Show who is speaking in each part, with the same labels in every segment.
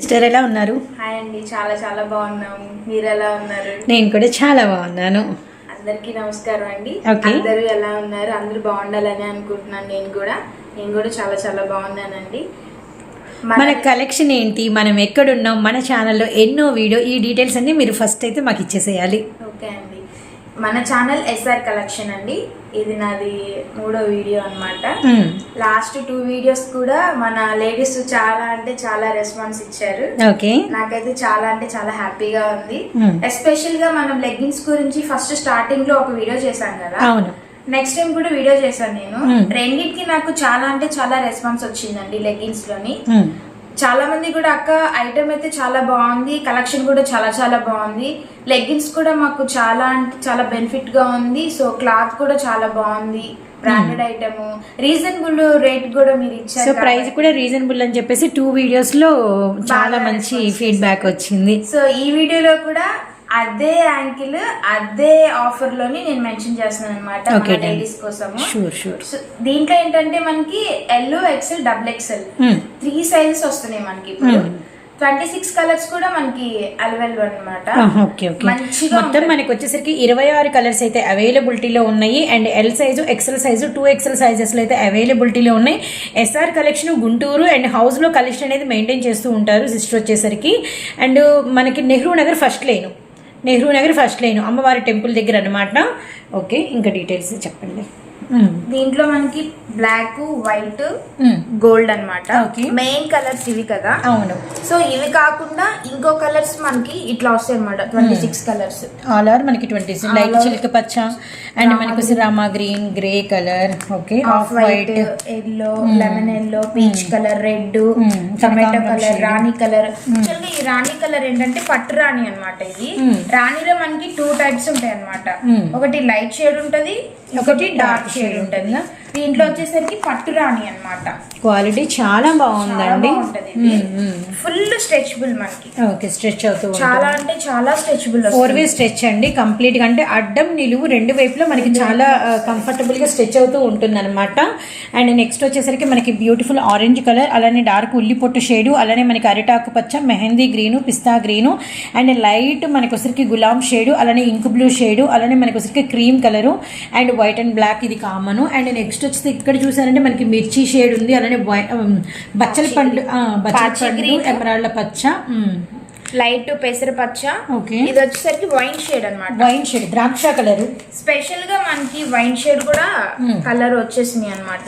Speaker 1: Sister ఎలా ఉన్నారు?
Speaker 2: Hi అండి చాలా చాలా బాగున్నాము. మీరు ఎలా ఉన్నారు?
Speaker 1: నేను కూడా చాలా బాగున్నాను.
Speaker 2: అందరికీ నమస్కారం అండి. అందరూ ఎలా ఉన్నారు? అందరూ బాగుండాలని అనుకుంటున్నాను నేను కూడా. నేను కూడా చాలా చాలా బాగున్నానండి. మన-
Speaker 1: మన కలెక్షన్ ఏంటి? మనం ఎక్కడున్నాం? మన ఛానల్లో ఎన్నో వీడియో ఈ డీటెయిల్స్ అన్ని మీరు ఫస్ట్ అయితే మాకు ఇచ్చేసేయాలి.
Speaker 2: ఓకే అండి. మన ఛానల్ ఎస్ఆర్ కలెక్షన్ అండి. ఇది నాది మూడో వీడియో అన్నమాట.
Speaker 1: మ్మ్.
Speaker 2: లాస్ట్ టూ వీడియోస్ కూడా మన లేడీస్ చాలా అంటే చాలా రెస్పాన్స్ ఇచ్చారు. నాకైతే చాలా అంటే చాలా హ్యాపీగా ఉంది. ఎస్పెషల్గా మనం లెగ్గిన్స్ గురించి ఫస్ట్ స్టార్టింగ్లో ఒక వీడియో చేశాం కదా. నెక్స్ట్ టైం కూడా వీడియో చేశాను నేను. రెండింటికి నాకు చాలా అంటే చాలా రెస్పాన్స్ వచ్చిందండి
Speaker 1: లెగ్గిన్స్లోని.
Speaker 2: చాలా మంది కూడా అక్క ఐటమ్ అయితే చాలా బాగుంది కలెక్షన్ కూడా చాలా చాలా బాగుంది లెగ్గిన్స్ కూడా మాకు చాలా అంటే చాలా బెనిఫిట్గా ఉంది సో క్లాత్ కూడా చాలా బాగుంది బ్రాండెడ్ ఐటమ్ రీజనబుల్ రేట్ కూడా మీరు
Speaker 1: సో
Speaker 2: ఇచ్చారు
Speaker 1: ప్రైస్ కూడా రీజనబుల్ అని చెప్పేసి టూ వీడియోస్లో చాలా మంచి ఫీడ్బ్యాక్ వచ్చింది.
Speaker 2: సో ఈ వీడియోలో కూడా అదే యాంకిల్ అదే ఆఫర్లోని నేను మెన్షన్ చేస్తున్నాను అనమాట. లేడీస్ కోసము.
Speaker 1: షూర్ షూర్
Speaker 2: సో దీంట్లో ఏంటంటే మనకి L XL double XL three sizes వస్తున్నాయి మనకి ఇప్పుడు. ట్వంటీ సిక్స్ కలర్స్ కూడా మనకి అవైలబుల్ అనమాట
Speaker 1: ఓకే ఓకే.
Speaker 2: మంచిగా
Speaker 1: మొత్తం. మనకి వచ్చేసరికి ఇరవై ఆరు కలర్స్ అయితే అవైలబిలిటీలో ఉన్నాయి. And L size XL size two XL సైజెస్లో అయితే అవైలబిలిటీలో ఉన్నాయి. ఎస్ఆర్ కలెక్షన్ గుంటూరు అండ్ హౌస్లో కలెక్షన్ అనేది మెయింటైన్ చేస్తూ ఉంటారు సిస్టర్ వచ్చేసరికి. అండ్ మనకి Nehru Nagar first lane Nehru Nagar first line అమ్మవారి టెంపుల్ దగ్గర అనమాట ఓకే ఇంకా డీటెయిల్స్ చెప్పండి.
Speaker 2: దీంట్లో మనకి బ్లాక్ వైట్. గోల్డ్ అన్నమాట.
Speaker 1: Okay.
Speaker 2: మెయిన్ కలర్స్ ఇవి కదా.
Speaker 1: అవును.
Speaker 2: సో ఇవి కాకుండా ఇంకో కలర్స్ మనకి ఇట్లా వస్తాయి అనమాట twenty
Speaker 1: Hmm.
Speaker 2: Six colours
Speaker 1: all are మనకి ట్వంటీ లైట్
Speaker 2: over.
Speaker 1: చిలక పచ్చ. అండ్ మనకి Rama green grey colour okay
Speaker 2: off white yellow lemon yellow peach colour red
Speaker 1: Hmm.
Speaker 2: Tomato colour. రాణి కలర్ యాక్చువల్గా ఈ రాణి కలర్ ఏంటంటే పట్టు రాణి అన్నమాట ఇది.
Speaker 1: Hmm.
Speaker 2: రాణిలో మనకి టూ టైప్స్ ఉంటాయి అన్నమాట
Speaker 1: Hmm.
Speaker 2: ఒకటి లైట్ షేడ్ ఉంటది ఒకటి డార్క్ షేడ్ ఉంటది దీంట్లో వచ్చేసరికి పట్టు రాణి అన్నమాట.
Speaker 1: క్వాలిటీ చాలా బాగుందండి.
Speaker 2: ఫుల్ స్ట్రెచబుల్ మనకి.
Speaker 1: ఓకే స్ట్రెచ్ అవుతూ
Speaker 2: చాలా అంటే చాలా స్ట్రెచబుల్
Speaker 1: ఫోర్ వే స్ట్రెచ్ అండి కంప్లీట్గా అంటే అడ్డం నిలువు రెండు వైపులా మనకి చాలా కంఫర్టబుల్గా స్ట్రెచ్ అవుతూ ఉంటుంది అనమాట అండ్ నెక్స్ట్ వచ్చేసరికి మనకి బ్యూటిఫుల్ ఆరెంజ్ కలర్ అలానే డార్క్ ఉల్లి పొట్టు షేడు అలానే మనకి అరిటాకు పచ్చ mehndi green pista green. And light మనకి వచ్చరికి గులాం షేడు అలానే ఇంక్ బ్లూ షేడు అలానే మనకి వచ్చరికి cream colour. And white and black ఇది కామన్. అండ్ నెక్స్ట్ వచ్చేసి ఇక్కడ చూసారంటే మనకి మిర్చి షేడ్ ఉంది. అలానే బచ్చల పండు ఆ, బచ్చల
Speaker 2: పాచి
Speaker 1: పండు
Speaker 2: green.
Speaker 1: ఎమరాళ్ళ పచ్చ
Speaker 2: లైట్ పెసర పచ్చ.
Speaker 1: ఓకే.
Speaker 2: ఇది వచ్చేసరికి వైన్ షేడ్ అన్నమాట.
Speaker 1: వైన్ షేడ్ ద్రాక్ష కలరు.
Speaker 2: స్పెషల్గా మనకి వైన్ షేడ్ కూడా. కలర్ వచ్చేసింది అనమాట.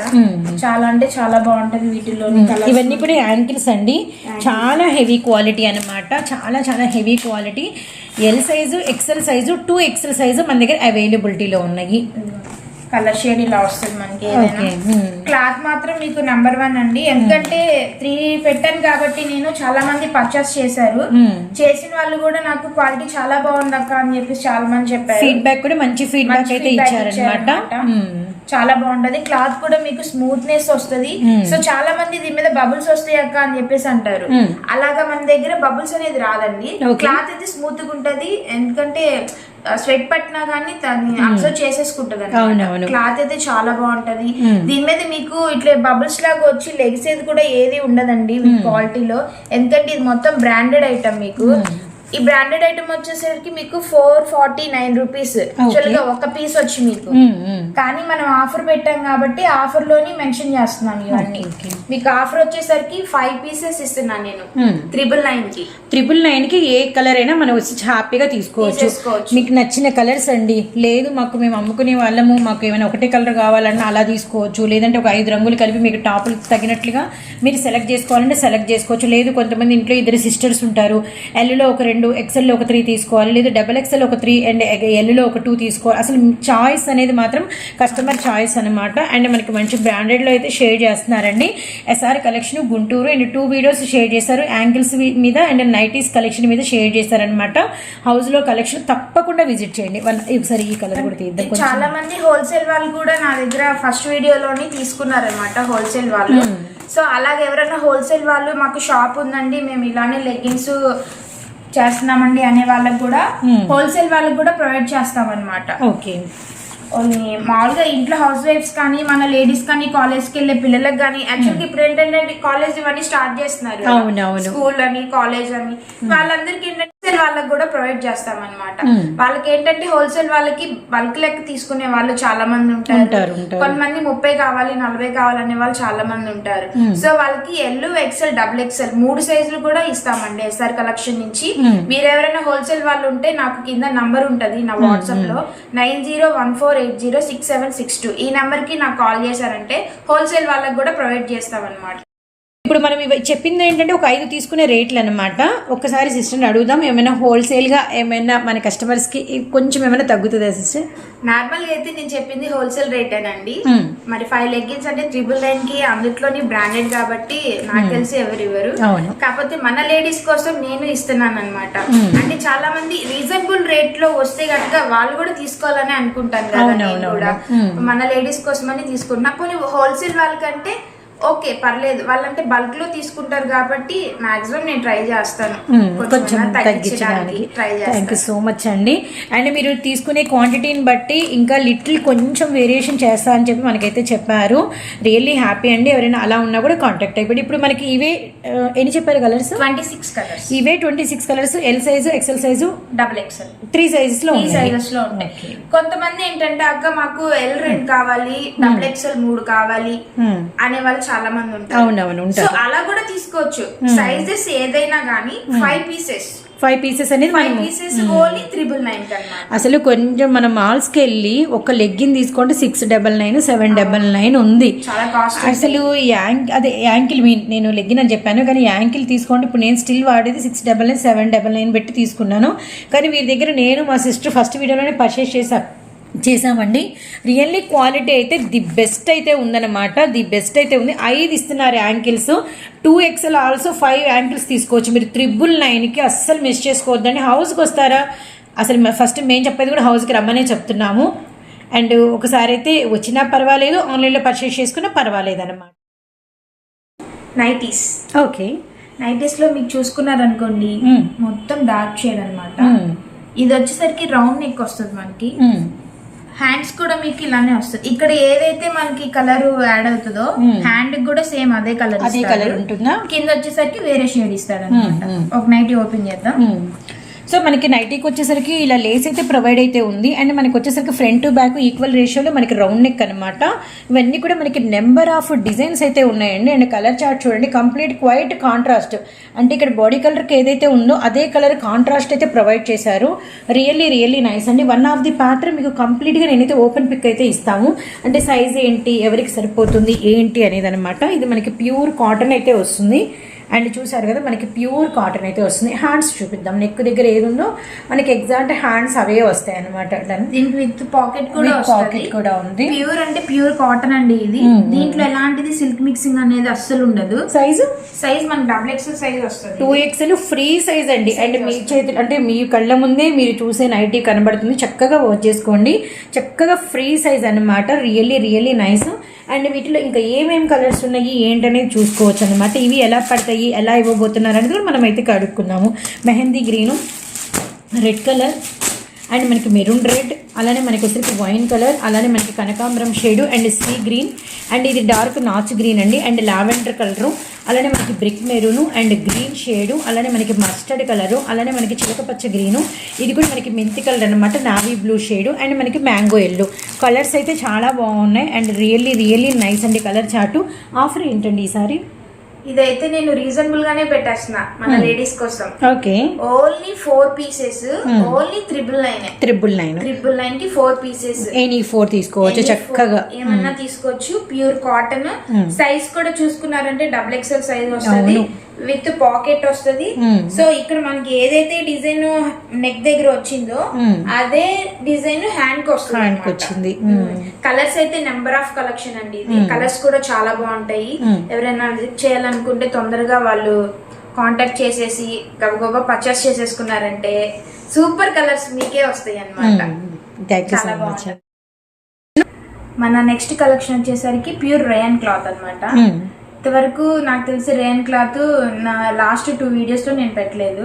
Speaker 2: చాలా అంటే చాలా బాగుంటది కలర్
Speaker 1: ఇవన్నీ కూడా యాంకిల్స్ అండి. చాలా హెవీ క్వాలిటీ అన్నమాట. చాలా చాలా heavy quality. L size XL size two XL size మన దగ్గర అవైలబిలిటీలో ఉన్నాయి.
Speaker 2: కలర్ షేడ్ ఇలా వస్తుంది మనకి ఏదైనా. క్లాత్ మాత్రం మీకు నెంబర్ వన్ అండి. ఎందుకంటే త్రీ పెట్టాను కాబట్టి నేను చాలా మంది పర్చేస్ చేశారు. చేసిన వాళ్ళు కూడా నాకు క్వాలిటీ చాలా బాగుంది అక్క అని చెప్పేసి చాలా మంది చెప్పారు.
Speaker 1: ఫీడ్బ్యాక్ కూడా మంచి ఫీడ్బ్యాక్ అయితే ఇచ్చారనమాట.
Speaker 2: చాలా బాగుంటది. క్లాత్ కూడా మీకు స్మూత్నెస్ వస్తది. సో చాలా మంది దీని మీద బబుల్స్ వస్తాయి అక్క అని చెప్పేసి అంటారు. అలాగా మన దగ్గర బబుల్స్ అనేది రాదండి. క్లాత్ అయితే స్మూత్గా ఉంటది. ఎందుకంటే స్వెట్ పట్టినా కానీ దాన్ని అబ్జర్వ్ చేసేసుకుంటది
Speaker 1: అవునవును.
Speaker 2: క్లాత్ అయితే చాలా బాగుంటది.
Speaker 1: Hmm.
Speaker 2: దీని మీద మీకు ఇట్లా బబుల్స్ లాగా వచ్చి లెగిసేది కూడా ఏది ఉండదండి మీ క్వాలిటీలో ఎందుకంటే ఇది మొత్తం బ్రాండెడ్ ఐటమ్ మీకు. ఈ బ్రాండెడ్ ఐటమ్ వచ్చేసరికి మీకు ఫోర్ ఫార్టీ నైన్ రూపీస్గా ఒక పీస్ వచ్చి మీకు. కానీ మనం ఆఫర్ పెట్టాం కాబట్టి ఆఫర్లోని మెన్షన్ చేస్తున్నాను ఇవన్నీ. మీకు ఆఫర్ వచ్చేసరికి ఫైవ్ పీసెస్ ఇస్తున్నాను నేను. త్రిబుల్ నైన్కి.
Speaker 1: ట్రిపుల్ నైన్కి ఏ కలర్ అయినా మనం వచ్చి హ్యాపీగా తీసుకోవచ్చు. మీకు నచ్చిన కలర్స్ అండి. లేదు మాకు మేము అమ్ముకునే వాళ్ళము. మాకు ఏమైనా ఒకటే కలర్ కావాలన్నా అలా తీసుకోవచ్చు. లేదంటే ఒక ఐదు రంగులు కలిపి మీకు టాపులు తగినట్లుగా మీరు సెలెక్ట్ చేసుకోవాలంటే సెలెక్ట్ చేసుకోవచ్చు. లేదు కొంతమంది ఇంట్లో ఇద్దరు సిస్టర్స్ ఉంటారు. ఎల్లులో ఒక రెండు ఎక్సెల్లో ఒక త్రీ తీసుకోవాలి లేదు డబల్ ఎక్సెల్ ఒక త్రీ అండ్ ఎల్లులో ఒక టూ తీసుకోవాలి. అసలు చాయిస్ అనేది మాత్రం కస్టమర్ చాయిస్ అనమాట అండ్ మనకి మంచి బ్రాండెడ్లో అయితే షేర్ చేస్తున్నారండి. SR collection Guntur and two videos share చేశారు. యాంగిల్స్ మీద అండ్ నైటీస్ కలెక్షన్ మీద షేర్ చేశారనమాట హౌస్లో కలెక్షన్ తప్పకుండా విజిట్ చేయండి. వన్ ఒకసారి ఈ కలర్ కూడా తీద్దాం
Speaker 2: చాలా మంది హోల్సేల్ వాళ్ళు కూడా నా దగ్గర ఫస్ట్ వీడియోలోని తీసుకున్నారనమాట హోల్సేల్ వాళ్ళు. సో అలాగే ఎవరైనా హోల్సేల్ వాళ్ళు మాకు షాప్ ఉందండి మేము ఇలానే లెగ్గిన్స్ చేస్తున్నామండి అనే వాళ్ళకి కూడా. హోల్సేల్ వాళ్ళకి కూడా ప్రొవైడ్ చేస్తాం అనమాట
Speaker 1: ఓకే
Speaker 2: మామూలుగా ఇంట్లో హౌస్ వైఫ్స్ కానీ మన లేడీస్ కానీ కాలేజ్కి వెళ్ళే పిల్లలకు కానీ యాక్చువల్గా ఇప్పుడు ఏంటంటే కాలేజ్ ఇవన్నీ స్టార్ట్ చేస్తున్నారు. స్కూల్ అని కాలేజ్ అని. వాళ్ళందరికీ ఏంటంటే వాళ్ళకి కూడా ప్రొవైడ్ చేస్తాం అనమాట. వాళ్ళకి ఏంటంటే హోల్సేల్ వాళ్ళకి బల్క్ లెక్క తీసుకునే వాళ్ళు చాలా మంది ఉంటారు. కొంతమంది ముప్పై కావాలి నలభై కావాలనే వాళ్ళు చాలా మంది ఉంటారు. సో వాళ్ళకి ఎల్ ఎక్సెల్ డబుల్ ఎక్సెల్ మూడు సైజులు కూడా ఇస్తామండి ఎస్ఆర్ కలెక్షన్ నుంచి. మీరు ఎవరైనా హోల్సేల్ వాళ్ళు ఉంటే నాకు కింద నంబర్ ఉంటది నా వాట్సాప్లో nine zero one four eight zero six seven six two ఈ నెంబర్కి నాకు కాల్ చేశారంటే హోల్సేల్ వాళ్ళకి కూడా ప్రొవైడ్ చేస్తాం అనమాట
Speaker 1: ఇప్పుడు మనం ఇవి చెప్పింది ఏంటంటే ఒక ఐదు తీసుకునే రేట్లు అనమాట ఒక్కసారి సిస్టర్ని అడుగుదాం ఏమైనా హోల్సేల్గా ఏమైనా మన కస్టమర్స్కి కొంచెం ఏమైనా తగ్గుతుందా సిస్టర్?
Speaker 2: నార్మల్గా అయితే నేను చెప్పింది హోల్సేల్ రేటేనండి
Speaker 1: Hmm.
Speaker 2: మరి ఫైవ్ లెగ్గిన్స్ అంటే ట్రిపుల్ నైన్కి అందులోని బ్రాండెడ్ కాబట్టి నాకు తెలిసి ఎవరు ఇవ్వరు. కాకపోతే మన లేడీస్ కోసం నేను ఇస్తున్నాను అనమాట అంటే చాలా మంది రీజనబుల్ రేట్లో వస్తే గనుక వాళ్ళు కూడా తీసుకోవాలని అనుకుంటాను కదా నేను కూడా. మన లేడీస్ కోసమని తీసుకుంటున్నా. పోనీ హోల్సేల్ వాళ్ళకంటే ఓకే పర్లేదు. వాళ్ళంటే బల్క్లో తీసుకుంటారు కాబట్టి మాక్సిమం నేను ట్రై చేస్తాను.
Speaker 1: కొంచెం తగ్గించడానికి
Speaker 2: try
Speaker 1: thank you so much అండి. అండ్ మీరు తీసుకునే క్వాంటిటీని బట్టి ఇంకా లిటిల్ కొంచెం వేరియేషన్ చేస్తా అని చెప్పి మనకైతే చెప్పారు. రియల్లీ హ్యాపీ అండి. ఎవరైనా అలా ఉన్నా కూడా కాంటాక్ట్ అయిపోయి ఇప్పుడు మనకి ఇవే ఎన్ని చెప్పారు కలర్స్?
Speaker 2: Twenty six colours.
Speaker 1: ఇవే twenty six colours. L size XL size
Speaker 2: double XL
Speaker 1: three
Speaker 2: సైజెస్లో
Speaker 1: ఉన్నాయి.
Speaker 2: సైజెస్లో ఉంటాయి కొంతమంది ఏంటంటే అక్క మాకు ఎల్ రెండు కావాలి డబుల్ ఎక్స్ఎల్ మూడు కావాలి. అనే వాళ్ళు చాలా మంది ఉంటారు.
Speaker 1: అవునవును ఉంటారు.
Speaker 2: అలా కూడా తీసుకోవచ్చు. సైజెస్ ఏదైనా గానీ ఫైవ్ పీసెస్.
Speaker 1: ఫైవ్ పీసెస్ అనేది
Speaker 2: ఫైవ్
Speaker 1: మనం
Speaker 2: పీసెస్ ఓన్లీ త్రిబుల్ నైన్
Speaker 1: అసలు కొంచెం మనం మాల్స్కి వెళ్ళి ఒక లెగ్గిన్ తీసుకుంటే six double nine seven double nine ఉంది. అసలు యాంక్ అదే యాంకిల్ మీన్ నేను లెగ్గిన్ అని చెప్పాను కానీ యాంకిల్ తీసుకోండి. ఇప్పుడు నేను స్టిల్ వాడేది six double nine seven double nine పెట్టి తీసుకున్నాను. కానీ వీరి దగ్గర నేను మా సిస్టర్ ఫస్ట్ వీడియోలోనే పర్చేస్ చేసా చేసామండి రియల్లీ క్వాలిటీ అయితే ది బెస్ట్ అయితే ఉందన్నమాట. ది బెస్ట్ అయితే ఉంది. ఐదు ఇస్తున్నారు ankles. Two XL also five ankles తీసుకోవచ్చు. మీరు త్రిబుల్ నైన్కి అస్సలు మిస్ చేసుకోవద్దండి. హౌస్కి వస్తారా? అసలు ఫస్ట్ మేము చెప్పేది కూడా హౌస్కి రమ్మనే చెప్తున్నాము. అండ్ ఒకసారి అయితే వచ్చినా పర్వాలేదు. ఆన్లైన్లో పర్చేస్ చేసుకున్నా పర్వాలేదు అనమాట
Speaker 2: నైటీస్
Speaker 1: ఓకే
Speaker 2: నైటీస్లో మీకు చూసుకున్నారనుకోండి
Speaker 1: మ్మ్.
Speaker 2: మొత్తం డార్క్ షేడ్ అన్నమాట.
Speaker 1: మ్మ్.
Speaker 2: ఇది వచ్చేసరికి రౌండ్ నెక్ వస్తుంది మనకి. హ్యాండ్స్ కూడా మీకు ఇలానే వస్తుంది. ఇక్కడ ఏదైతే మనకి కలర్ యాడ్ అవుతుందో హ్యాండ్ కూడా సేమ్ అదే కలర్
Speaker 1: అదే కలర్ ఉంటుందా?
Speaker 2: కింద వచ్చేసరికి వేరే షేడ్ ఇస్తాడు అనమాట
Speaker 1: మ్మ్, మ్మ్.
Speaker 2: ఒక నైట్ ఓపెన్ చేద్దాం.
Speaker 1: సో మనకి నైటీకి వచ్చేసరికి ఇలా లేస్ అయితే ప్రొవైడ్ అయితే ఉంది. అండ్ మనకి వచ్చేసరికి ఫ్రంట్ బ్యాక్ ఈక్వల్ రేషియోలో మనకి రౌండ్ నెక్ అనమాట ఇవన్నీ కూడా మనకి నెంబర్ ఆఫ్ డిజైన్స్ అయితే ఉన్నాయండి. అండ్ కలర్ చార్ట్ చూడండి కంప్లీట్ క్వైట్ కాంట్రాస్ట్ అంటే ఇక్కడ బాడీ కలర్కి ఏదైతే ఉందో అదే కలర్ కాంట్రాస్ట్ అయితే ప్రొవైడ్ చేశారు. రియల్లీ రియల్లీ నైస్ అండి. వన్ ఆఫ్ ది ప్యాటర్న్ మీకు కంప్లీట్గా నేనైతే ఓపెన్ పిక్ అయితే ఇస్తాము. అంటే సైజ్ ఏంటి ఎవరికి సరిపోతుంది ఏంటి అనేది అనమాట ఇది మనకి ప్యూర్ కాటన్ అయితే వస్తుంది. అండ్ చూసారు కదా మనకి ప్యూర్ కాటన్ అయితే వస్తుంది. హ్యాండ్స్ చూపిద్దాం. నెక్ దగ్గర ఏది ఉందో మనకి ఎగ్జాక్ట్ హ్యాండ్స్ అవే వస్తాయి అనమాట
Speaker 2: దీనికి విత్ పాకెట్ కూడా
Speaker 1: pocket కూడా ఉంది.
Speaker 2: ప్యూర్ అంటే ప్యూర్ కాటన్ అండి ఇది. దీంట్లో ఎలాంటిది సిల్క్ మిక్సింగ్ అనేది అస్సలు ఉండదు.
Speaker 1: సైజు
Speaker 2: సైజ్ మనకి డబుల్ ఎక్స్ఎల్ సైజ్ వస్తుంది.
Speaker 1: టూ ఎక్స్ఎల్ ఫ్రీ సైజ్ అండి. అండ్ మీ చేతులు అంటే మీ కళ్ళ ముందే మీరు చూసే నైటీ కనబడుతుంది. చక్కగా వాచ్ చేసుకోండి. చక్కగా ఫ్రీ సైజ్ అన్నమాట. రియల్లీ రియల్లీ నైస్ అండ్ వీటిలో ఇంకా ఏమేమి కలర్స్ ఉన్నాయి ఏంటనేది చూసుకోవచ్చు అనమాట ఇవి ఎలా పడతాయి ఎలా ఇవ్వబోతున్నారు అనేది కూడా మనం అయితే కడుక్కున్నాము mehndi green red colour and మనకి మెరూన్ రెడ్ అలానే మనకి వచ్చరికి వైన్ కలర్ అలానే మనకి కనకాంబరం shade and sea green. And ఇది డార్క్ నాచ్ గ్రీన్ అండి. అండ్ లావెండర్ కలరు అలానే మనకి brick maroon and green shade అలానే మనకి మస్టర్డ్ కలరు అలానే మనకి చిలకపచ్చ గ్రీను. ఇది కూడా మనకి మెంతి కలర్ అనమాట నావీ బ్లూ షేడు అండ్ మనకి మ్యాంగో ఎల్లో. కలర్స్ అయితే చాలా బాగున్నాయి అండ్ రియల్లీ రియల్లీ నైస్ అండి కలర్ చాటు. ఆఫర్ ఏంటండి ఈసారి?
Speaker 2: ఇదైతే నేను రీజనబుల్ గానే పెట్టేస్తున్నా మన లేడీస్ కోసం.
Speaker 1: Okay
Speaker 2: only four pieces only triple nine
Speaker 1: triple nine
Speaker 2: triple నైన్కి ఫోర్ పీసెస్
Speaker 1: ఎనీ ఫోర్ తీసుకోవచ్చు చక్కగా.
Speaker 2: ఏమన్నా తీసుకోవచ్చు ప్యూర్ కాటన్ సైజ్ కూడా చూసుకున్నారంటే డబుల్ ఎక్స్ఎల్ సైజ్ వస్తుంది. విత్ పాకెట్ వస్తుంది. సో ఇక్కడ మనకి ఏదైతే డిజైన్ నెక్ దగ్గర వచ్చిందో. అదే డిజైన్ హ్యాండ్కి వస్తుంది
Speaker 1: కి వచ్చింది.
Speaker 2: కలర్స్ అయితే నెంబర్ ఆఫ్ కలెక్షన్ అండి ఇది. కలర్స్ కూడా చాలా బాగుంటాయి. ఎవరైనా విజిట్ చేయాలనుకుంటే తొందరగా వాళ్ళు కాంటాక్ట్ చేసేసి గబగబా పర్చేస్ చేసేసుకున్నారంటే సూపర్ కలర్స్ మీకే వస్తాయి బాగుంటుంది. మన నెక్స్ట్ కలెక్షన్ వచ్చేసరికి ప్యూర్ రయాన్ క్లాత్ అన్నమాట. ఇంతవరకు నాకు తెలిసి రేన్ క్లాత్ నా లాస్ట్ టూ వీడియోస్లో నేను పెట్టలేదు.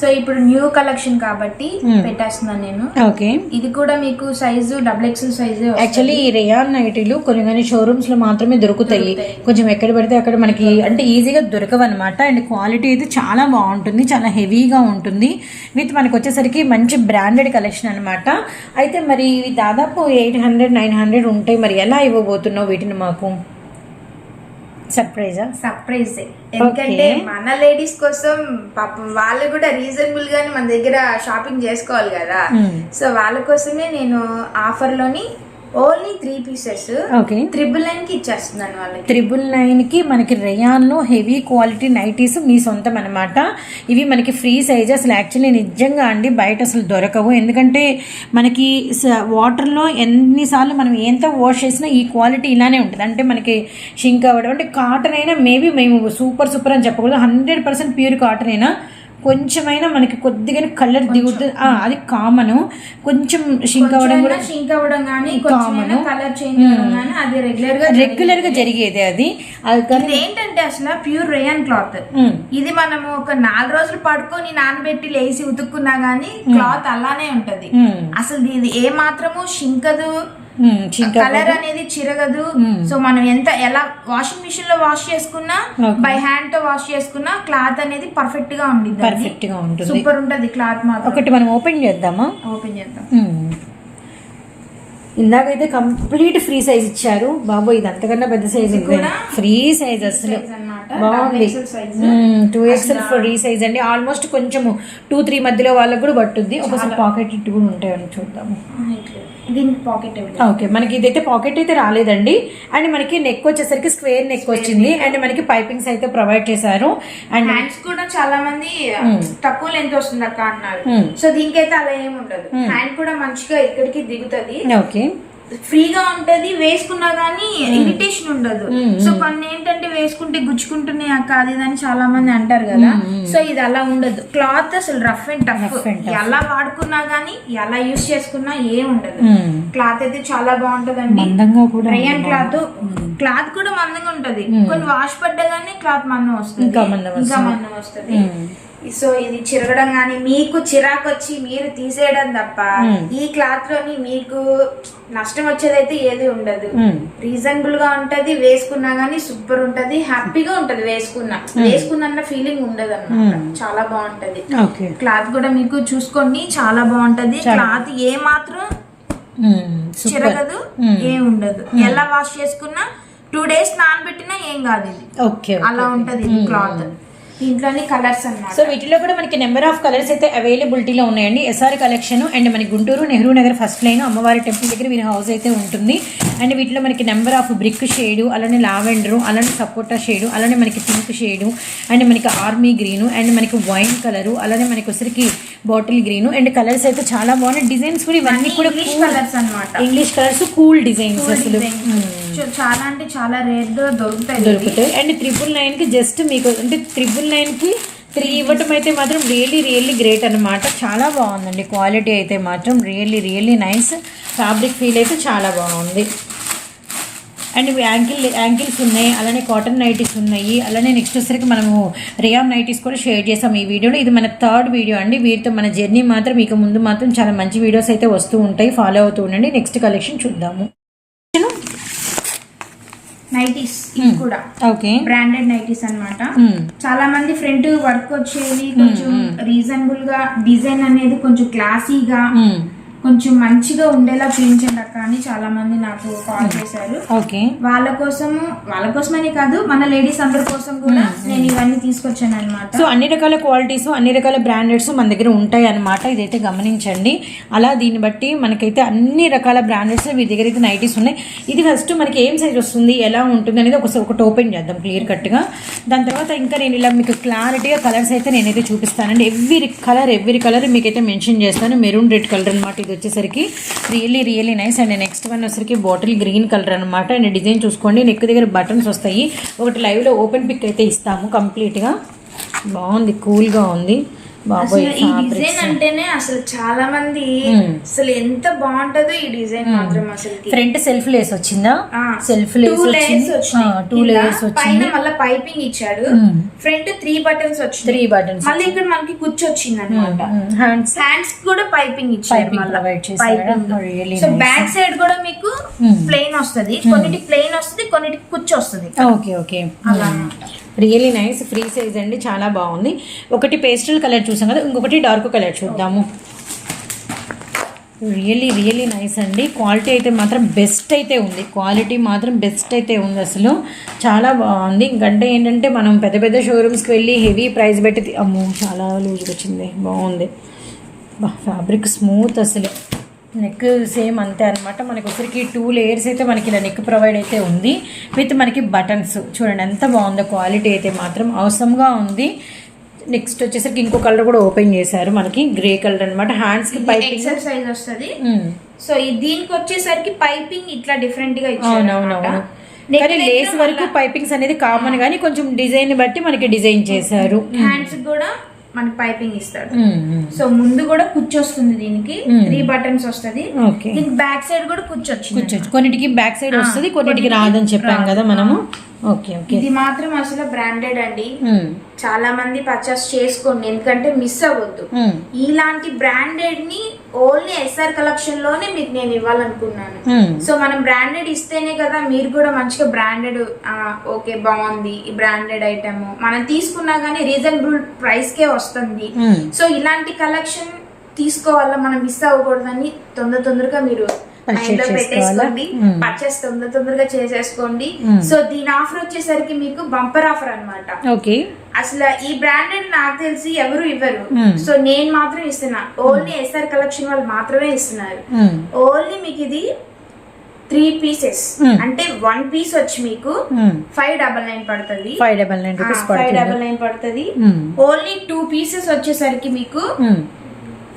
Speaker 2: సో ఇప్పుడు న్యూ కలెక్షన్ కాబట్టి. పెట్టేస్తున్నాను నేను.
Speaker 1: ఓకే.
Speaker 2: ఇది కూడా మీకు size double XL size
Speaker 1: actually ఈ రేయాన్ నైటీలు కొన్ని కొన్ని షోరూమ్స్లో మాత్రమే దొరుకుతాయి. కొంచెం ఎక్కడ పడితే అక్కడ మనకి అంటే ఈజీగా దొరకవు అనమాట అండ్ క్వాలిటీ అయితే చాలా బాగుంటుంది చాలా హెవీగా ఉంటుంది. విత్ మనకి వచ్చేసరికి మంచి బ్రాండెడ్ కలెక్షన్ అనమాట అయితే మరి ఇవి దాదాపు ఎయిట్ హండ్రెడ్ నైన్ హండ్రెడ్ ఉంటాయి. మరి ఎలా ఇవ్వబోతున్నావు వీటిని మాకు? సర్ప్రైజా
Speaker 2: సర్ప్రైజ్ ఎందుకంటే మన లేడీస్ కోసం పాపం వాళ్ళు కూడా రీజనబుల్ గానే మన దగ్గర షాపింగ్ చేసుకోవాలి కదా. సో వాళ్ళ కోసమే నేను ఆఫర్లోని only three pieces
Speaker 1: okay.
Speaker 2: Triple నైన్కి ఇచ్చేస్తున్నాను వాళ్ళకి.
Speaker 1: త్రిబుల్ నైన్కి మనకి రేయాన్లో హెవీ క్వాలిటీ నైటీస్ మీ సొంతం అనమాట ఇవి మనకి ఫ్రీ సైజ్ అసలు యాక్చువల్లీ నిజంగా అండి బయట అసలు దొరకవు. ఎందుకంటే మనకి వాటర్లో ఎన్నిసార్లు మనం ఎంత వాష్ చేసినా ఈ క్వాలిటీ ఇలానే ఉంటుంది. అంటే మనకి షింక్ అవ్వడం అంటే కాటన్ అయినా మేబీ మేము సూపర్ సూపర్ అని చెప్పకూడదు. హండ్రెడ్ పర్సెంట్ ప్యూర్ కాటన్ అయినా కొంచెమైనా మనకి కొద్దిగా కలర్ దిగుతుంది అది కామన్. కొంచెం షింక్ అవ్వడం కూడా
Speaker 2: షింక్ అవ్వడం కానీ కొంచెం కలర్ చేంజ్ కానీ అది
Speaker 1: రెగ్యులర్గా రెగ్యులర్గా జరిగేది అది. అది
Speaker 2: ఏంటంటే అసలు ప్యూర్ రేయన్ క్లాత్ ఇది మనము ఒక నాలుగు రోజులు పడుకొని నానబెట్టి లేసి ఉతుక్కున్నా గానీ క్లాత్ అలానే ఉంటది. అసలు ఇది ఏ మాత్రము షింకదు కలర్ అనేది చిరగదు. సో మనం ఎంత ఎలా వాషింగ్ మిషన్లో వాష్ చేసుకున్నా. బై హ్యాండ్తో వాష్ చేసుకున్నా క్లాత్ అనేది పర్ఫెక్ట్గా ఉండిద్ది
Speaker 1: పర్ఫెక్ట్గా ఉంటుంది.
Speaker 2: సూపర్ ఉంటది క్లాత్ మాత్రం.
Speaker 1: ఒకటి మనం ఓపెన్ చేద్దామా?
Speaker 2: ఓపెన్ చేద్దాం.
Speaker 1: ఇందాకైతే కంప్లీట్ ఫ్రీ సైజ్ ఇచ్చారు. బాబు ఇది అంతకన్నా పెద్ద సైజ్ ఫ్రీ సైజ్ అసలు. బాగుంది.
Speaker 2: Size
Speaker 1: two XL free size అండి. ఆల్మోస్ట్ కొంచెము టూ త్రీ మధ్యలో వాళ్ళకి కూడా పట్టుద్ది ఒకసారి పాకెట్ ఇట్టు కూడా ఉంటాయని చూద్దాము.
Speaker 2: దీనికి పాకెట్
Speaker 1: ఓకే మనకి ఇదైతే పాకెట్ అయితే రాలేదండి. అండ్ మనకి నెక్ వచ్చేసరికి స్క్వేర్ నెక్ వచ్చింది. అండ్ మనకి పైపింగ్స్ అయితే ప్రొవైడ్ చేశారు. అండ్
Speaker 2: హ్యాండ్స్ కూడా చాలా మంది తక్కువ లెంత్ వస్తుంది అక్క అన్నారు.
Speaker 1: Hmm.
Speaker 2: సో దీనికైతే అలా ఏమి ఉండదు. హ్యాండ్ కూడా మంచిగా ఇక్కడికి దిగుతది.
Speaker 1: ఓకే.
Speaker 2: ఫ్రీగా ఉంటది వేసుకున్నా గానీ ఇరిటేషన్ ఉండదు. సో కొన్ని ఏంటంటే వేసుకుంటే గుచ్చుకుంటున్నాయి అక్క అది అని చాలా మంది అంటారు కదా. సో ఇది అలా ఉండదు. క్లాత్ అసలు రఫ్ అండ్ టఫ్. ఎలా వాడుకున్నా గానీ ఎలా యూస్ చేసుకున్నా ఏం ఉండదు. క్లాత్ అయితే చాలా బాగుంటదండి. రయాన్ క్లాత్ క్లాత్ కూడా మందంగా ఉంటది. కొన్ని వాష్ పడ్డగానే క్లాత్ మందం వస్తుంది.
Speaker 1: ఇంకా మందం
Speaker 2: వస్తుంది. సో ఇది చిరగడం గానీ మీకు చిరాకు వచ్చి మీరు తీసేయడం తప్ప ఈ క్లాత్లోని మీకు నష్టం వచ్చేదైతే ఏది ఉండదు. రీజనబుల్గా ఉంటది వేసుకున్నా గానీ సూపర్ ఉంటది హ్యాపీగా ఉంటది వేసుకున్నా. వేసుకున్న ఫీలింగ్ ఉండదు అన్నమాట చాలా బాగుంటది. క్లాత్ కూడా మీకు చూసుకోండి చాలా బాగుంటది. క్లాత్ ఏ మాత్రం చిరగదు ఏం ఉండదు. ఎలా వాష్ చేసుకున్నా టూ డేస్ నానబెట్టినా ఏం కాదు ఇది. అలా ఉంటది క్లాత్. దీంట్లోని కలర్స్ అన్నమాట.
Speaker 1: సో వీటిలో కూడా మనకి నెంబర్ ఆఫ్ కలర్స్ అయితే అవైలబిలిటీలో ఉన్నాయండి. ఎస్ఆర్ కలెక్షన్ అండ్ మనకి గుంటూరు నెహ్రూ నగర్ ఫస్ట్ లైన్ అమ్మవారి టెంపుల్ దగ్గర వీరి హౌస్ అయితే ఉంటుంది. అండ్ వీటిలో మనకి నెంబర్ ఆఫ్ బ్రిక్ షేడు అలానే లావెండర్ అలానే సపోటా షేడు అలానే మనకి పింక్ షేడు అండ్ మనకి ఆర్మీ గ్రీను అండ్ మనకి వైన్ కలరు అలానే మనకి వచ్చరికి బాటిల్ గ్రీను అండ్ కలర్స్ అయితే చాలా బాగున్నాయి. డిజైన్స్ కూడా ఇవన్నీ కూడా
Speaker 2: కలర్స్ అన్నమాట.
Speaker 1: ఇంగ్లీష్ కలర్స్ కూల్ డిజైన్స్ అసలు.
Speaker 2: చూ- చాలా అంటే చాలా రేట్ దొరుకుతాయి.
Speaker 1: దొరుకుతాయి. అండ్ త్రిపుల్ నైన్కి జస్ట్ మీకు అంటే ట్రిపుల్ నైన్కి త్రీ ఇవ్వటం అయితే మాత్రం రియల్లీ రియల్లీ గ్రేట్ అనమాట చాలా బాగుందండి. క్వాలిటీ అయితే మాత్రం really really nice fabric feel అయితే చాలా బాగుంది. అండ్ ఇవి యాంకిల్ యాంకిల్స్ ఉన్నాయి. అలానే కాటన్ నైటీస్ ఉన్నాయి. అలానే నెక్స్ట్ వచ్చేసరికి మనము రియాన్ నైటీస్ కూడా షేర్ చేసాం ఈ వీడియోలో. ఇది మన థర్డ్ వీడియో అండి. వీటితో మన జర్నీ మాత్రం ఇక ముందు మాత్రం చాలా మంచి వీడియోస్ అయితే వస్తూ ఉంటాయి. ఫాలో అవుతూ ఉండండి. నెక్స్ట్ కలెక్షన్ చూద్దాము.
Speaker 2: నైటీస్ ఇవి కూడా.
Speaker 1: ఓకే
Speaker 2: బ్రాండెడ్ నైటీస్ అన్నమాట.
Speaker 1: Hmm.
Speaker 2: చాలా మంది ఫ్రంట్ వర్క్ వచ్చేది కొంచెం రీజనబుల్గా డిజైన్ అనేది కొంచెం క్లాసీగా కొంచెం మంచిగా ఉండేలా చూపించండి అక్క అని చాలా మంది నాకు కాల్ చేశారు.
Speaker 1: ఓకే
Speaker 2: వాళ్ళ కోసము వాళ్ళ కోసమని కాదు మన లేడీస్ అందరి కోసం కూడా నేను ఇవన్నీ తీసుకొచ్చాను అనమాట
Speaker 1: సో అన్ని రకాల క్వాలిటీస్ అన్ని రకాల బ్రాండెడ్స్ మన దగ్గర ఉంటాయి అన్నమాట ఇదైతే గమనించండి. అలా దీన్ని బట్టి మనకైతే అన్ని రకాల బ్రాండెడ్స్ వీరి దగ్గర అయితే నైటీస్ ఉన్నాయి. ఇది ఫస్ట్ మనకి ఏం సైజ్ వస్తుంది ఎలా ఉంటుంది అనేది ఒకసారి ఒకటి ఓపెన్ చేద్దాం క్లియర్ కట్గా దాని తర్వాత ఇంకా నేను ఇలా మీకు క్లారిటీగా కలర్స్ అయితే నేనైతే చూపిస్తానండి. ఎవ్రీ కలర్ ఎవ్రీ కలర్ మీకైతే మెన్షన్ చేస్తాను. మెరూన్ రెడ్ కలర్ అనమాట ఇది వచ్చేసరికి really really nice and next one వచ్చేసరికి బాటిల్ గ్రీన్ కలర్ అనమాట అండ్ డిజైన్ చూసుకోండి. నెక్ దగ్గర బటన్స్ వస్తాయి. ఒకటి లైవ్లో ఓపెన్ పిక్ అయితే ఇస్తాము కంప్లీట్గా బాగుంది కూల్గా ఉంది. బాబోయ్
Speaker 2: అసలు ఈ. డిజైన్ అంటేనే అసలు చాలా మంది. అసలు ఎంత బాగుంటదో ఈ డిజైన్ మాత్రం అసలు
Speaker 1: ఫ్రంట్ సెల్ఫ్ లేస్ వచ్చిందా? సెల్ఫ్ లేస్
Speaker 2: టూ లేయర్స్ పైన మళ్ళీ పైపింగ్ ఇచ్చాడు. ఫ్రంట్ త్రీ బటన్స్ వచ్చింది
Speaker 1: త్రీ బటన్స్
Speaker 2: మళ్ళీ ఇక్కడ మనకి కుచ్చు వచ్చింది అనమాట
Speaker 1: హ్యాండ్స్
Speaker 2: హ్యాండ్స్ కూడా పైపింగ్ ఇచ్చారు మళ్ళా. సో. బ్యాక్ సైడ్ కూడా మీకు
Speaker 1: Hmm.
Speaker 2: ప్లెయిన్ వస్తది. కొన్నిటికి ప్లెయిన్ వస్తుంది కొన్నిటికి వస్తుంది
Speaker 1: ఓకే ఓకే
Speaker 2: అలా
Speaker 1: రియలీ నైస్ ఫ్రీ సైజ్ అండి చాలా బాగుంది. ఒకటి పేస్టల్ కలర్ చూసాం కదా ఇంకొకటి డార్క్ కలర్ చూద్దాము. రియలీ రియలీ నైస్ అండి. క్వాలిటీ అయితే మాత్రం బెస్ట్ అయితే ఉంది. క్వాలిటీ మాత్రం బెస్ట్ అయితే ఉంది అసలు. చాలా బాగుంది. ఇంకంటే ఏంటంటే మనం పెద్ద పెద్ద షోరూమ్స్కి వెళ్ళి హెవీ ప్రైస్ పెట్టి అమ్మో చాలా లూజ్గా వచ్చింది. బాగుంది. ఫ్యాబ్రిక్ స్మూత్ అసలు. నెక్ సేమ్ అంతే అనమాట మనకి ఒకరికి టూ లేయర్స్ అయితే మనకి ఇలా నెక్ ప్రొవైడ్ అయితే ఉంది. విత్ మనకి బటన్స్. చూడండి ఎంత బాగుందో క్వాలిటీ అయితే మాత్రం అవసరంగా ఉంది. నెక్స్ట్ వచ్చేసరికి ఇంకో కలర్ కూడా ఓపెన్ చేశారు మనకి. గ్రే కలర్ అనమాట హ్యాండ్స్కి పైపింగ్
Speaker 2: ఎక్సెల్ సైజ్ వస్తది. సో ఈ దీనికి వచ్చేసరికి పైపింగ్ ఇట్లా డిఫరెంట్గా ఇచ్చారు
Speaker 1: అవునవునవును కానీ లేస్ వరకు పైపింగ్స్ అనేది కామన్ కానీ కొంచెం డిజైన్ బట్టి మనకి డిజైన్ చేశారు.
Speaker 2: హ్యాండ్స్ కూడా మనకి పైపింగ్ ఇస్తాడు. సో ముందు కూడా కుచ్చు వస్తుంది దీనికి త్రీ బటన్స్ వస్తది.
Speaker 1: ఓకే.
Speaker 2: దీనికి బ్యాక్ సైడ్ కూడా కుచ్చు వచ్చింది
Speaker 1: కూర్చోచ్చు కొన్నిటికి బ్యాక్ సైడ్ వస్తుంది కొన్నిటికి రాదని చెప్పాం కదా మనము. Okay okay.
Speaker 2: ఇది మాత్రం అసలు బ్రాండెడ్ అండి.
Speaker 1: మ్మ్,
Speaker 2: చాలా మంది పర్చేస్ చేసుకోండి ఎందుకంటే మిస్ అవ్వద్దు.
Speaker 1: మ్మ్,
Speaker 2: ఇలాంటి బ్రాండెడ్ని ఓన్లీ ఎస్ఆర్ కలెక్షన్లోనే మీకు నేను ఇవ్వాలనుకున్నాను. సో మనం బ్రాండెడ్ ఇస్తేనే కదా మీరు కూడా మంచిగా బ్రాండెడ్ ఓకే బాగుంది ఈ బ్రాండెడ్ ఐటమ్ మనం తీసుకున్నా గానీ రీజనబుల్ ప్రైస్ కే వస్తుంది. సో ఇలాంటి కలెక్షన్ తీసుకోవాలా మనం మిస్ అవ్వకూడదని తొందర తొందరగా మీరు
Speaker 1: మైండ్లో?
Speaker 2: పెట్టేసుకోండి. పర్చేస్ తొందర తొందరగా చేసేసుకోండి. సో దీని ఆఫర్ వచ్చేసరికి మీకు బంపర్ ఆఫర్ అన్నమాట
Speaker 1: ఓకే
Speaker 2: అసలు ఈ బ్రాండెడ్ నాకు తెలిసి ఎవరు ఇవ్వరు. సో నేను మాత్రం ఇస్తున్నా ఓన్లీ ఎస్ఆర్ కలెక్షన్ వాళ్ళు మాత్రమే ఇస్తున్నారు. ఓన్లీ మీకు ఇది త్రీ పీసెస్. అంటే వన్ పీస్ వచ్చి మీకు. ఫైవ్ డబల్ నైన్ పడుతుంది
Speaker 1: five double nine
Speaker 2: five double nine పడుతుంది. ఓన్లీ టూ పీసెస్ వచ్చేసరికి మీకు.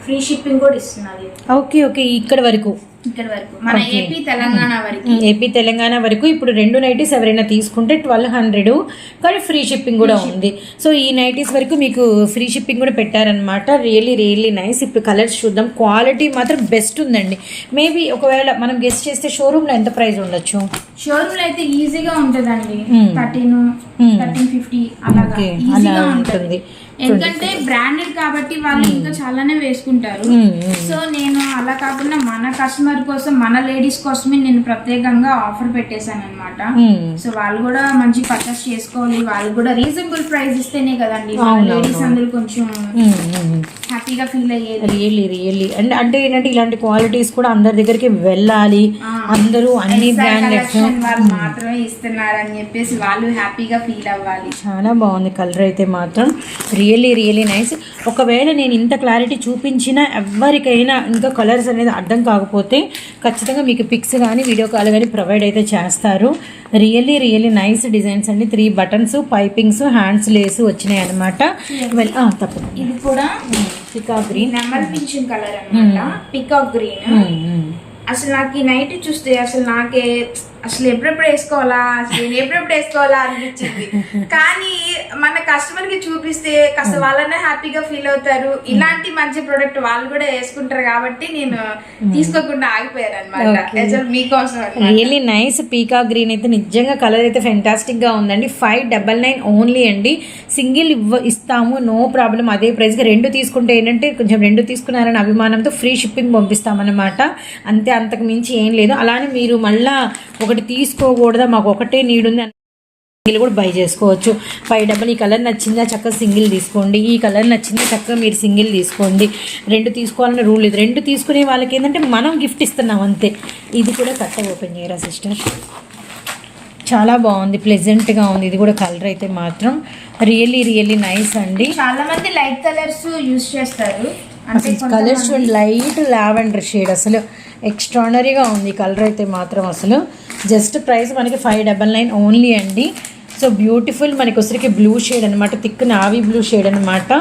Speaker 2: ఫ్రీ షిప్పింగ్ కూడా ఇస్తున్నది
Speaker 1: ఓకే ఓకే ఇక్కడ వరకు.
Speaker 2: ఇక్కడ వరకు. మన. ఏపీ తెలంగాణ వరకు.
Speaker 1: ఏపీ తెలంగాణ వరకు ఇప్పుడు రెండు నైటీస్ ఎవరైనా తీసుకుంటే ట్వెల్వ్ హండ్రెడ్ కానీ ఫ్రీ షిప్పింగ్ కూడా ఉంది. సో ఈ నైటీస్ వరకు మీకు ఫ్రీ షిప్పింగ్ కూడా పెట్టారనమాట రియల్లీ రియల్లీ నైస్ ఇప్పుడు కలర్స్ చూద్దాం. క్వాలిటీ మాత్రం బెస్ట్ ఉందండి. మేబీ ఒకవేళ మనం గెస్ట్ చేస్తే షోరూంలో ఎంత ప్రైస్ ఉండొచ్చు?
Speaker 2: షోరూమ్లో అయితే ఈజీగా ఉంటదండి. థర్టీన్. థర్టీన్ ఫిఫ్టీ అలాగా. ఈజీగా
Speaker 1: అలా
Speaker 2: ఉంటుంది. ఎందుకంటే బ్రాండెడ్ కాబట్టి వాళ్ళు ఇంకా చాలానే వేసుకుంటారు.
Speaker 1: మ్మ్, మ్మ్.
Speaker 2: సో నేను అలా కాకుండా మన కస్టమర్ కోసం మన లేడీస్ కోసమే నేను ప్రత్యేకంగా ఆఫర్ పెట్టేశాను అనమాట. సో వాళ్ళు కూడా మంచి పర్చేస్ చేసుకోవాలి. వాళ్ళు కూడా రీజనబుల్ ప్రైస్ ఇస్తేనే కదండి. లేడీస్ అందరూ కొంచెం. హ్యాపీగా ఫీల్ అయ్యేది.
Speaker 1: రియల్లీ రియల్లీ అండ్ అంటే ఏంటంటే ఇలాంటి క్వాలిటీస్ కూడా అందరి దగ్గరికి వెళ్ళాలి. అందరూ అన్ని
Speaker 2: collection వాళ్ళు మాత్రమే ఇస్తున్నారని చెప్పేసి వాళ్ళు హ్యాపీగా ఫీల్ అవ్వాలి.
Speaker 1: చాలా బాగుంది. కలర్ అయితే మాత్రం రియల్లీ రియల్లీ నైస్ ఒకవేళ నేను ఇంత క్లారిటీ చూపించినా ఎవరికైనా ఇంకా కలర్స్ అనేది అర్థం కాకపోతే ఖచ్చితంగా మీకు పిక్స్ కానీ వీడియో కాల్ కానీ ప్రొవైడ్ అయితే చేస్తారు. రియల్లీ రియల్లీ నైస్ డిజైన్స్ అండి. Three buttons pipings hands lace వచ్చినాయి అనమాట తప్పకుండా.
Speaker 2: ఇది కూడా
Speaker 1: పికా గ్రీన్
Speaker 2: నెమల్ పింఛన్ కలర్ అన్నమాట. పికాక్ గ్రీన్ అసలు నాకు ఈ నైట్ చూస్తే అసలు నాకే అసలు ఎప్పుడెప్పుడు వేసుకోవాలా? అసలు నేను ఎప్పుడెప్పుడు వేసుకోవాలా అనిపించింది. కానీ మన కస్టమర్కి చూపిస్తే కాస్త వాళ్ళనే హ్యాపీగా ఫీల్ అవుతారు. ఇలాంటి మంచి ప్రోడక్ట్ వాళ్ళు కూడా వేసుకుంటారు కాబట్టి నేను తీసుకోకుండా ఆగిపోయాను అనమాట మీకోసం.
Speaker 1: రియల్లీ నైస్ పీకా గ్రీన్ అయితే నిజంగా కలర్ అయితే ఫెంటాస్టిక్గా ఉందండి. ఫైవ్ డబల్ నైన్ ఓన్లీ అండి. సింగిల్ ఇవ్వ ఇస్తాము నో ప్రాబ్లం అదే ప్రైస్కి రెండు తీసుకుంటే ఏంటంటే కొంచెం రెండు తీసుకున్నారని అభిమానంతో ఫ్రీ షిప్పింగ్ పంపిస్తామన్నమాట. అంతే అంతకు మించి ఏం లేదు. అలానే మీరు మళ్ళా ఒకటి తీసుకోకూడదా? మాకు ఒకటే నీడ్ ఉంది సింగిల్ కూడా బై చేసుకోవచ్చు. ఫైవ్ డబల్ ఈ కలర్ నచ్చిందా? చక్కగా సింగిల్ తీసుకోండి. ఈ కలర్ నచ్చిందా? చక్కగా మీరు సింగిల్ తీసుకోండి. రెండు తీసుకోవాలన్న రూల్ లేదు. రెండు తీసుకునే వాళ్ళకి ఏంటంటే మనం గిఫ్ట్ ఇస్తున్నాం అంతే. ఇది కూడా కట్ట ఓపెన్ చేయరా సిస్టర్ చాలా బాగుంది. ప్లెజెంట్గా ఉంది. ఇది కూడా కలర్ అయితే మాత్రం రియల్లీ రియల్లీ నైస్ అండి.
Speaker 2: చాలా మంది లైట్ కలర్స్ యూస్ చేస్తారు.
Speaker 1: కలర్స్ లైట్ లావెండర్ షేడ్ అసలు. ఎక్స్ట్రానరీగా ఉంది కలర్ అయితే మాత్రం అసలు. జస్ట్ ప్రైస్ మనకి ఫైవ్ డబల్ నైన్ ఓన్లీ అండి. సో బ్యూటిఫుల్ మనకి వచ్చరికి బ్లూ షేడ్ అనమాట థిక్ నావీ బ్లూ షేడ్ అనమాట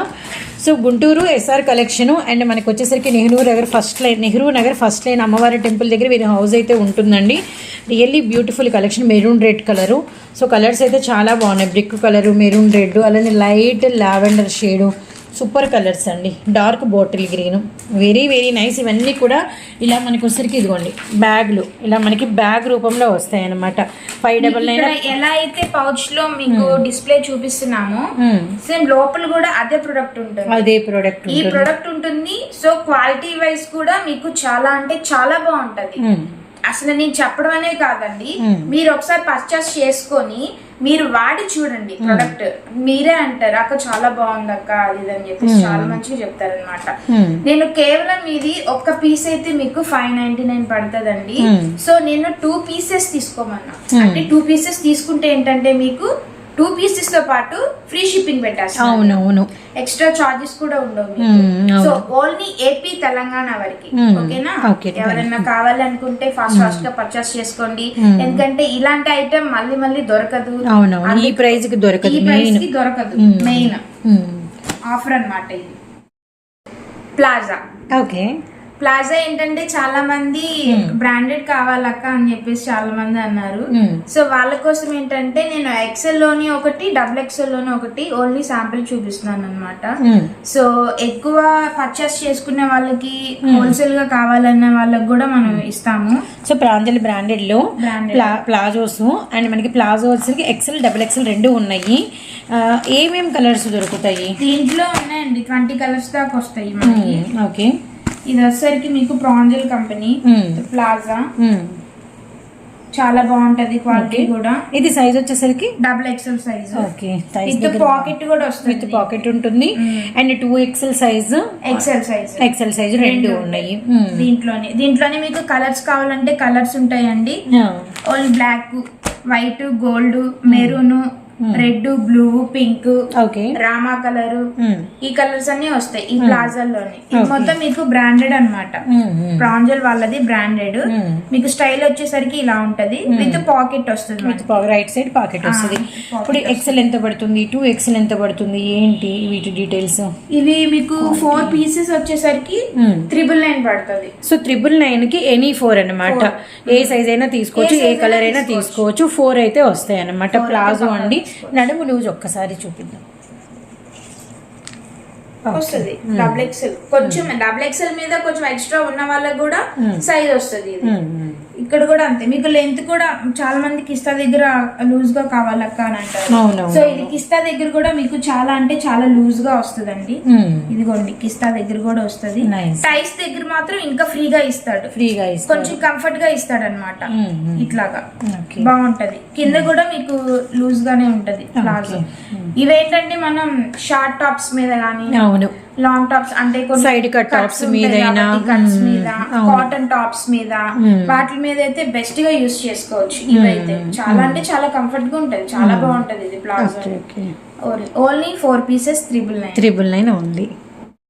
Speaker 1: so Guntur SR collection and మనకు వచ్చేసరికి Nehru Nagar first line Nehru Nagar first line అమ్మవారి టెంపుల్ దగ్గర వీరి హౌస్ అయితే ఉంటుందండి. Really beautiful collection maroon red colour. So colours అయితే చాలా బాగున్నాయి. బ్రిక్ కలరు మెరూన్ రెడ్ అలానే light lavender shade super colours అండి. Dark bottle green. Very very nice. ఇవన్నీ కూడా ఇలా మనకి వచ్చరికి ఇదిగోండి. బ్యాగ్లు. ఇలా మనకి బ్యాగ్ రూపంలో వస్తాయి అన్నమాట ఫైవ్ డబల్ నైన్
Speaker 2: ఎలా అయితే పౌచ్లో మీకు డిస్ప్లే చూపిస్తున్నామో సేమ్ లోపల కూడా అదే ప్రొడక్ట్ ఉంటుంది.
Speaker 1: అదే ప్రోడక్ట్
Speaker 2: ఈ ప్రొడక్ట్ ఉంటుంది. సో క్వాలిటీ వైజ్ కూడా మీకు చాలా అంటే చాలా బాగుంటది. అసలు నేను చెప్పడం అనే కాదండి మీరు ఒకసారి పర్చేస్ చేసుకొని మీరు వాడి చూడండి ప్రొడక్ట్ మీరే అంటారు అక్క చాలా బాగుంది అక్క అది ఇది అని చెప్పేసి చాలా మంచిగా చెప్తారనమాట నేను కేవలం ఇది ఒక్క పీస్ అయితే మీకు ఫైవ్ నైన్టీ నైన్ పడుతుందండి. సో నేను టూ పీసెస్ తీసుకోమన్నా. అంటే టూ పీసెస్ తీసుకుంటే ఏంటంటే మీకు టూ పీసెస్తో పాటు ఫ్రీ షిప్పింగ్
Speaker 1: అవునవును
Speaker 2: ఎక్స్ట్రా చార్జెస్ కూడా ఉండవు
Speaker 1: అవును.
Speaker 2: సో ఓన్లీ ఏపీ తెలంగాణ వరకు. ఓకేనా
Speaker 1: ఓకే,
Speaker 2: ఎవరైనా కావాలనుకుంటే ఫాస్ట్ ఫాస్ట్గా పర్చేస్ చేసుకోండి. ఎందుకంటే ఇలాంటి ఐటమ్ మళ్ళీ మళ్ళీ దొరకదు.
Speaker 1: అవునవును. ఈ ప్రైస్కి
Speaker 2: ఈ
Speaker 1: దొరకదు
Speaker 2: ప్రైస్ మెయిన్కి దొరకదు. మెయిన్ ఆఫర్ అన్నమాట ఇది. ప్లాజా
Speaker 1: ఓకే
Speaker 2: ప్లాజా ఏంటంటే చాలా మంది బ్రాండెడ్ కావాలక్క అని చెప్పేసి చాలా మంది అన్నారు. సో వాళ్ళ కోసం ఏంటంటే నేను ఎక్సెల్లోని ఒకటి డబుల్ ఎక్సెల్లోని ఒకటి ఓన్లీ శాంపిల్ చూపిస్తున్నాను అనమాట సో ఎక్కువ పర్చేస్ చేసుకునే వాళ్ళకి హోల్సేల్గా కావాలన్న వాళ్ళకి కూడా మనం ఇస్తాము.
Speaker 1: So Pranjali branded. లో ప్లాజోస్ అండ్ మనకి ప్లాజో వచ్చేసరికి ఎక్సెల్ డబుల్ ఎక్సెల్ రెండు ఉన్నాయి. ఆ, ఏమేం కలర్స్ దొరుకుతాయి?
Speaker 2: దీంట్లో ఉన్నాయండి ట్వంటీ కలర్స్ దాకా వస్తాయి
Speaker 1: ఓకే.
Speaker 2: ఇది వచ్చేసరికి మీకు ప్రాంజల్ కంపెనీ ప్లాజా. చాలా బాగుంటది క్వాలిటీ కూడా.
Speaker 1: ఇది సైజ్ వచ్చేసరికి?
Speaker 2: Double XL size
Speaker 1: okay
Speaker 2: with pocket కూడా
Speaker 1: విత్
Speaker 2: వస్తుంది
Speaker 1: పాకెట్ ఉంటుంది. And two XL size
Speaker 2: XL size
Speaker 1: XL size రెండు ఉన్నాయి.
Speaker 2: దీంట్లోనే. దీంట్లోనే మీకు కలర్స్ కావాలంటే కలర్స్ ఉంటాయండి. Only black white gold maroon red blue pink
Speaker 1: okay.
Speaker 2: Rama colour. ఈ కలర్స్ అన్ని వస్తాయి ఈ ప్లాజాల్లోనే. ఇది మొత్తం మీకు బ్రాండెడ్ అన్నమాట. ప్రాంజల్ వాళ్ళది బ్రాండెడ్ మీకు స్టైల్ వచ్చేసరికి ఇలా ఉంటది. విత్ పాకెట్ వస్తుంది
Speaker 1: విత్ రైట్ సైడ్ పాకెట్ వస్తుంది. ఇప్పుడు ఎక్సెల్ ఎంత పడుతుంది? టూ ఎక్సెల్ ఎంత పడుతుంది? ఏంటి వీటి డీటెయిల్స్
Speaker 2: ఇవి మీకు ఫోర్ పీసెస్ వచ్చేసరికి త్రిబుల్ నైన్ పడుతుంది.
Speaker 1: సో త్రిబుల్ నైన్కి ఎనీ ఫోర్ అన్నమాట. ఏ సైజ్ అయినా తీసుకోవచ్చు ఏ కలర్ అయినా తీసుకోవచ్చు. ఫోర్ అయితే వస్తాయి అన్నమాట. ప్లాజో అండి. నడుము లూజ్ ఒక్కసారి చూపిద్దాం.
Speaker 2: వస్తుంది. డబుల్ ఎక్సెల్ కొంచెం డబుల్ ఎక్సెల్ మీద కొంచెం ఎక్స్ట్రా ఉన్న వాళ్ళకి కూడా సైజ్ వస్తుంది ఇది. ఇక్కడ కూడా అంతే. మీకు లెంత్ కూడా చాలా మంది కిస్తా దగ్గర లూజ్గా కావాలక్క అని అంటారు. సో ఇది కిస్తా దగ్గర కూడా మీకు చాలా అంటే చాలా లూజ్గా వస్తుందండి. ఇదిగోండి కిస్తా దగ్గర కూడా వస్తుంది. టైస్ దగ్గర మాత్రం ఇంకా ఫ్రీగా ఇస్తాడు.
Speaker 1: ఫ్రీగా
Speaker 2: కొంచెం కంఫర్ట్గా ఇస్తాడు అనమాట ఇట్లాగా. బాగుంటది. కింద కూడా మీకు లూజ్ గానే ఉంటది ప్లాజో. ఇవేంటంటే మనం షార్ట్ టాప్స్ మీద
Speaker 1: అవును.
Speaker 2: లాంగ్ టాప్స్ అంటే కొన్ని ఉంటాయి
Speaker 1: మీదైనా,
Speaker 2: కాబట్టి cuts
Speaker 1: మ్మ్.
Speaker 2: మీద. కాటన్ టాప్స్ మీద. వాటి మీద అయితే బెస్ట్గా యూస్ చేసుకోవచ్చు ఇవైతే. చాలా అంటే చాలా కంఫర్ట్గా ఉంటది. చాలా బాగుంటది ఇది palazzo only four pieces triple nine
Speaker 1: triple nine only